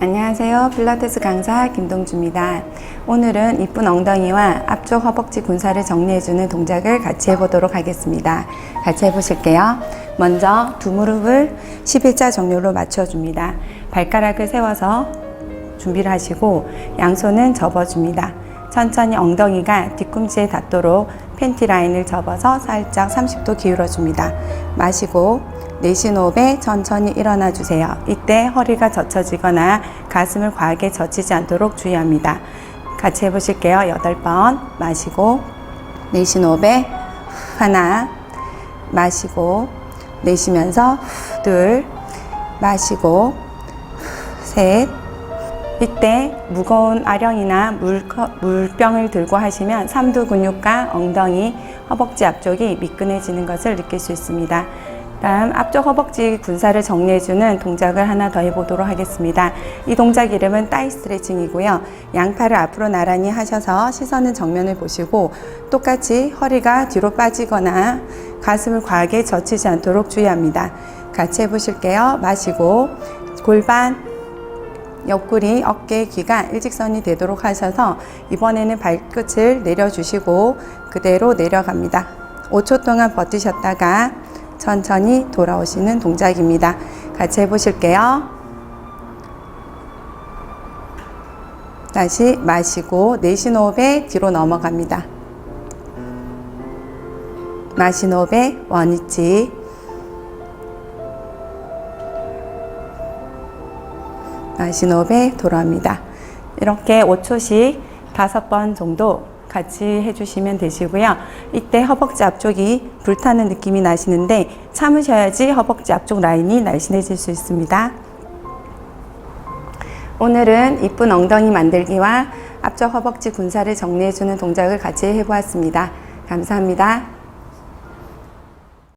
안녕하세요. 필라테스 강사 김동주입니다. 오늘은 이쁜 엉덩이와 앞쪽 허벅지 군살을 정리해주는 동작을 같이 해보도록 하겠습니다. 같이 해보실게요. 먼저 두 무릎을 11자 정렬로 맞춰줍니다. 발가락을 세워서 준비를 하시고 양손은 접어줍니다. 천천히 엉덩이가 뒤꿈치에 닿도록 팬티 라인을 접어서 살짝 30도 기울여줍니다. 마시고 내쉬는 호흡에 천천히 일어나 주세요. 이때 허리가 젖혀지거나 가슴을 과하게 젖히지 않도록 주의합니다. 같이 해보실게요. 8번 마시고 내쉬는 호흡에 하나 마시고 내쉬면서 후, 둘 마시고 셋 이때 무거운 아령이나 물, 물병을 들고 하시면 삼두 근육과 엉덩이, 허벅지 앞쪽이 미끈해지는 것을 느낄 수 있습니다. 다음 앞쪽 허벅지 군살을 정리해주는 동작을 하나 더 해보도록 하겠습니다. 이 동작 이름은 따이 스트레칭이고요. 양팔을 앞으로 나란히 하셔서 시선은 정면을 보시고 똑같이 허리가 뒤로 빠지거나 가슴을 과하게 젖히지 않도록 주의합니다. 같이 해보실게요. 마시고 골반, 옆구리, 어깨, 귀가 일직선이 되도록 하셔서 이번에는 발끝을 내려주시고 그대로 내려갑니다. 5초 동안 버티셨다가 천천히 돌아오시는 동작입니다. 같이 해보실게요. 다시 마시고 내쉬는 호흡에 뒤로 넘어갑니다. 마시는 호흡에 원위치 마시는 호흡에 돌아옵니다. 이렇게 5초씩 5번 정도 같이 해주시면 되시고요. 이때 허벅지 앞쪽이 불타는 느낌이 나시는데 참으셔야지 허벅지 앞쪽 라인이 날씬해질 수 있습니다. 오늘은 이쁜 엉덩이 만들기와 앞쪽 허벅지 군살을 정리해주는 동작을 같이 해보았습니다. 감사합니다.